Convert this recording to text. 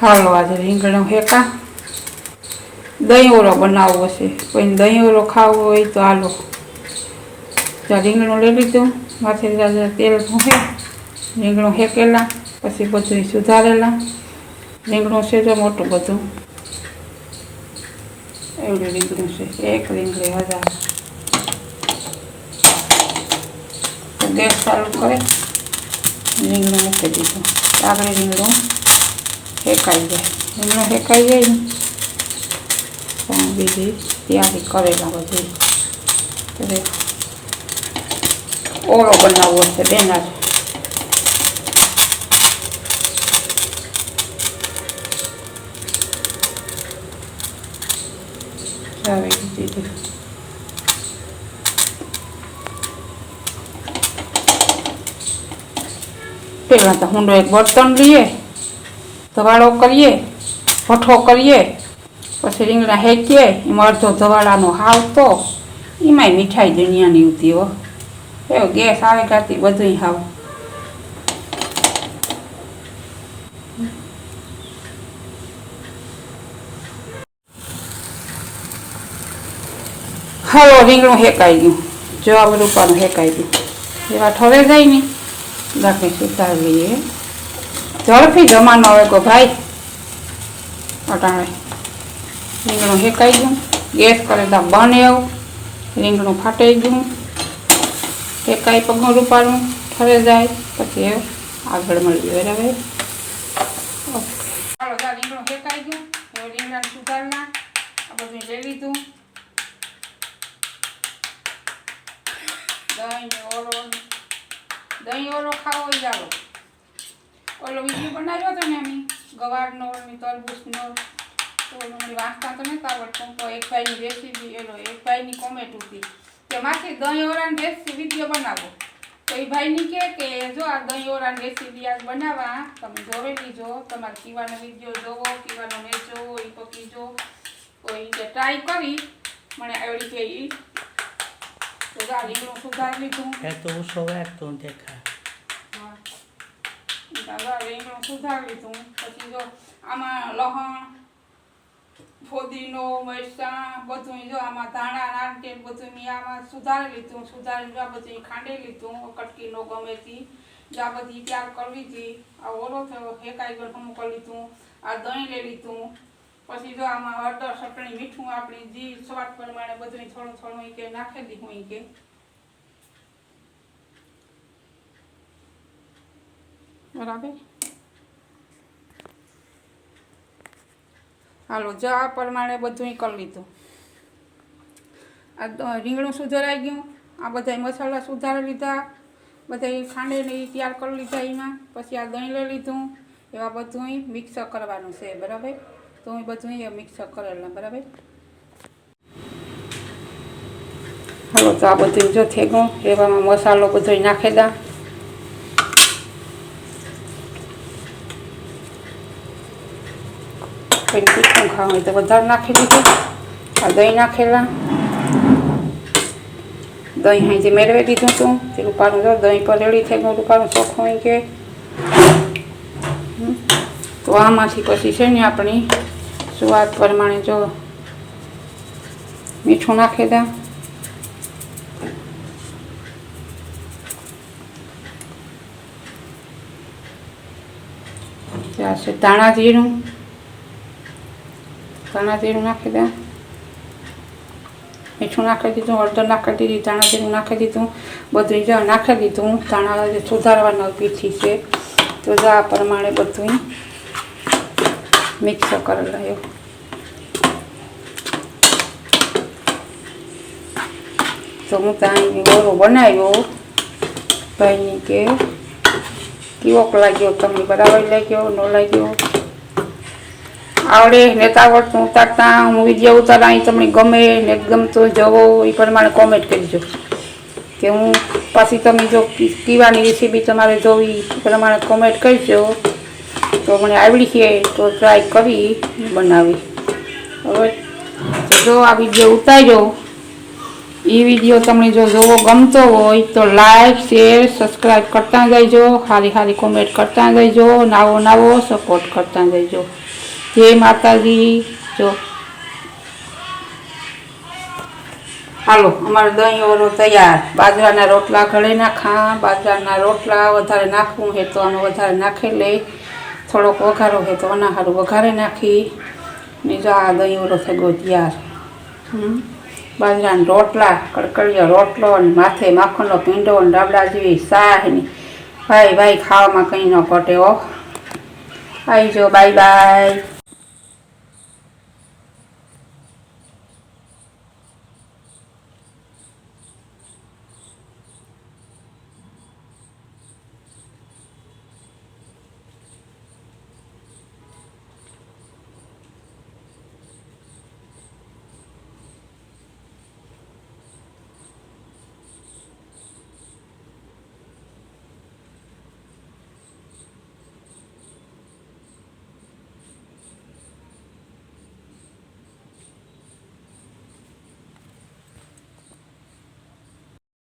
હાલો આજે રીંગણો હેકા દહીં ઓરો બનાવવો છે. કોઈ દહીં ઓરો ખાવો હોય તો હાલો. ત્યાં રીંગણું લઈ લીધું. માથે તેલ ભૂંકે રીંગણું હેકેલા, પછી બધું સુધારેલા. રીંગણું છે તો મોટું બધું. એવડું રીંગણું છે. એક રીંગણી તો ગેસ ચાલુ કરે. રીંગણું મૂકી દીધું. આગળ રીંગણું. હેકાઈ જાય. રીંગણું હેકાઈ જાય ને, તો બીજી તૈયારી કરેલા બધી. ઓળો બનાવવો છે બેનર દીધું પહેલાં તો હુંડો એક બર્તન લઈએ ધવાળો કરીએ ભઠ્ઠો કરીએ, પછી રીંગણા હેકીએ એમાં અડધો ધવાળાનો હાવ તો, એમાંય મીઠાઈ દુનિયાની ઉતી હો. એવો ગેસ આવે કાતી બધુંય હાવ. હલો, રીંગણું હેકાઈ ગયું. જવાબ રૂપાનું હેકાઈ ગયું. એવા ઠરે જાય ને રાખી સુતાવી લઈએ ઝડપી જમાનો આવે કો ભાઈ, અટાણે. રીંગણું હેકાઈ ગયું, ગેસ કરે તો બને આવું. રીંગણું ફાટી ગયું હેકાઈ પગનું રૂપાળું ઠરે જાય, પછી એ આગળ મળી બરાબર? ચાલો ત્યાં રીંગણું હેકાઈ ગયું સુધારના આ બધું લઈ દહીં ઓળો, દહીં ઓરો ખાવો ચાલો ઓલો વીડિયો બનાવ્યો હતો ને અમે ગવારનો ને તરબૂચનો તો મને વાંચતા તો નથી આવડતું, તો એક ભાઈની રેસીપી એનો એક ભાઈની કોમેન્ટ હતી કે માસી દહીં ઓરાની રેસીપી વીડિયો બનાવો. તો એ ભાઈની કહે કે જો આ દહીં ઓરાની રેસીપી આજ બનાવવા, તમે જોવેલી જો, તમારે કીવાનો વીડિયો જોવો, કીવાનો મેચ જોવો એ પકી જો. તો એ કે ટ્રાય કરી, મને આવડી કે ઈ. તો જા રીંગણું સુધારી લીધું. એ તો ઉસો તો દેખા. દાદા રીંગણું લીધું. પછી જો આમાં લહણ, ફોદીનો, મરચાં બધું જો આમાં ધાણા નારકેલ બધું આમાં સુધારી લીધું, સુધારી આ બધું ખાંડી લીધું, કટકીનો ગમે તી. આ બધી તૈયાર કરવી હતી, આ ઓલો થયો, હેકાઈ ગયો કરી લીધું. આ દહીં લઈ લીધું. પછી જો આમાં હળદર, ચટણી, મીઠું આપણી, જે સ્વાદ પ્રમાણે બધું થોડું થોડું કે નાખી દીધું કે. બરાબર? હાલો, જો આ પ્રમાણે બધું કરી લીધું. આ રીંગણું સુધારાઈ ગયું. આ બધા મસાલા સુધારી લીધા. બધા ખાંડે ને તૈયાર કરી લીધા એમાં. પછી આ દહીં લઈ લીધું. એવા બધું મિક્સ કરવાનું છે, બરાબર? તો હું બધું મિક્સ કરેલા, બરાબર? હાલો, તો આ બધું જો થઈ ગયું એવામાં મસાલો બધો નાખી કોઈને તીખું ખાવું હોય તો વધારે નાખી દીધું આ દહીં નાખેલા. દહીં હાઈ જે મેળવી દીધું હતું, તે રૂપાનું જો દહીં પર રેડી થઈ ગયું, રૂપાનું ચોખ્ખું હોય કે. તો આમાંથી પછી છે ને આપણી સ્વાદ પ્રમાણે જો મીઠું નાખી દે. ત્યાં છે ધાણા જીરું ધાણા જીરું નાખી દે. મીઠું નાખી દીધું, હળદર નાખી દીધી, ધાણા જીરું નાખી દીધું, બધું જ નાખી દીધું. ધાણા સુધારવાના પીઠી છે, તો આ પ્રમાણે બધું મિક્સ કરી લાયો. તો હું ત્યાં ઓરો બનાવ્યો. ભાઈની કે કેવો લાગ્યો, તમને બરાબર લાગ્યો, ન લાગ્યો? આવડે, નેતા આવડતું ઉતારતા, હું વીડિયો ઉતારા અહીં તમને ગમે ને ગમતો જવો એ પ્રમાણે કોમેન્ટ કરજો. કે હું પાછી તમે જો પીવાની રેસીપી તમારે જોવી એ પ્રમાણે કોમેન્ટ કરજો, તો મને આવડી છે, તો ટ્રાય કરી બનાવી. હવે જો આ વીડિયો ઉતાર્યો એ વીડિયો તમને જો જોવો ગમતો હોય, તો લાઈક શેર સબસ્ક્રાઈબ કરતા જઈજો સારી સારી કોમેન્ટ કરતા જઈજો નાવો નાવો સપોર્ટ કરતા જઈજો જય માતાજી. જો. હાલો, અમારો દહીંવડો તૈયાર. બાજરાના રોટલા ઘરે નાખા. બાજરાના રોટલા વધારે નાખવું હે તો આનો વધારે નાખી લે. થોડોક વઘારો હે તો આના સારું વઘારે નાખી. ને જો આ દહીંવડો થયો તૈયાર. બાજરાના રોટલા, કડકડીયો રોટલો અને માથે માખણનો પીંડો અને ડાબડા જેવી શાહ ને ભાઈ ભાઈ ખાવામાં કંઈ ન ઘટે ઓહ આવી જો બાય બાય